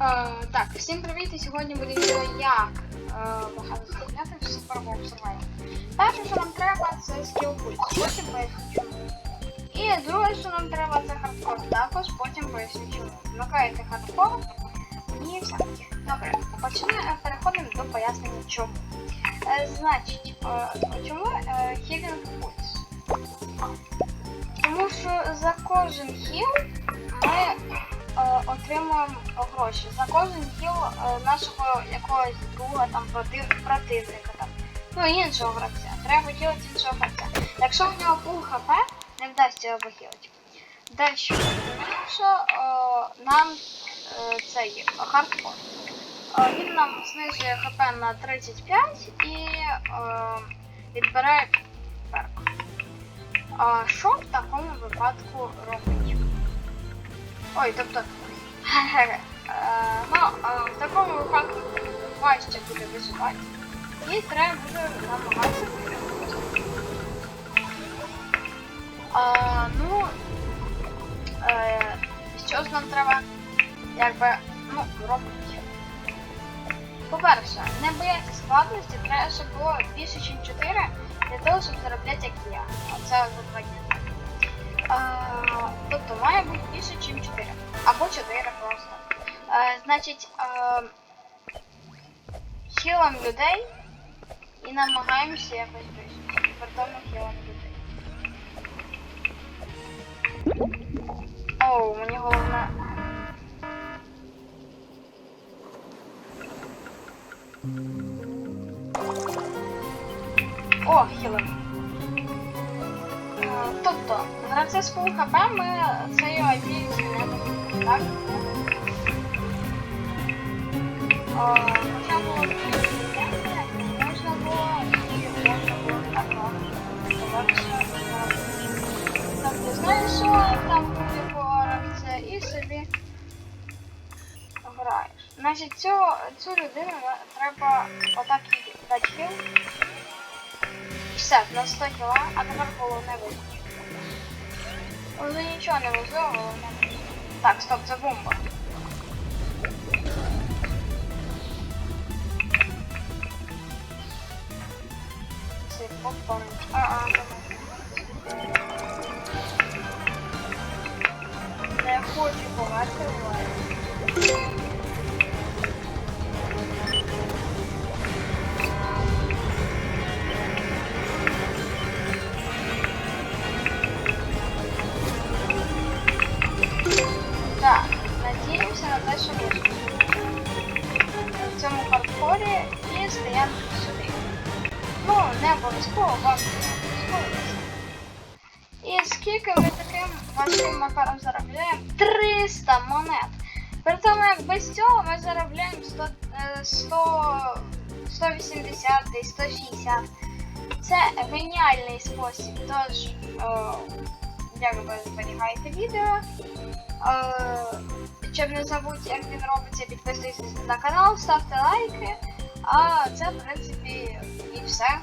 Е, так, всім привіт! І сьогодні буде відео як е, багато зняти в Super Bowl Survival. Перше, що нам треба, це скіл потім поясню чому. І друге, що нам треба, це хардкор. Також потім поясню чому. Вмикаєте хардкор і все. Добре, починаємо, переходимо до пояснення чому. Е, значить, е, чому е, хілінг пульс? Тому що за кожен хіл ми е, отримуємо гроші. За кожен хіл е, нашого якогось друга там против, противника там. Ну іншого гравця. Треба хілити іншого гравця. Якщо в нього пул хп, не вдасться його похилити. Далі, е, нам е, цей хардкор. Е, Він нам знижує хп на 35 і е, відбирає перк. Що в такому випадку робить? Ой, тобто. е, Ну, е, в такому випадку важче буде виживати. І треба буде намагатися виживати. А, ну, е, що ж нам треба, якби, ну, робити? По-перше, не бояться складності, треба, щоб було більше, ніж 4, для того, щоб заробляти як я. Оце за два дні. Е, тобто має бути більше, ніж значить, е, людей і намагаємося якось вижити. При тому хілом людей. Оу, мені головне. О, хілом. Е, Тобто, гравця з full хп ми цією абіліті не так? Хоча було можна було і можна було так робити. Тобто, знаєш, що там буде гравця і собі граєш. Значить, цю, цю людину треба отак їй дати хіл. Все, на 100 кіла, а тепер головне вийти. Вже нічого не везу, головне. Так, стоп, це бомба. Це попорно. А, а, Не хочу померти, буває. Так, надіємося на те, що вийшло. В цьому хардкорі і стоянки сюди. Не обов'язково, вам не обов'язково. І скільки ми таким важким макаром заробляємо? 300 монет. При тому, як без цього ми заробляємо 100, е, 100, 180, десь 160. Це геніальний спосіб, тож е, якби зберігайте відео. Е, щоб не забути, як він робиться, підписуйтесь на канал, ставте лайки. А це, в принципі, і все.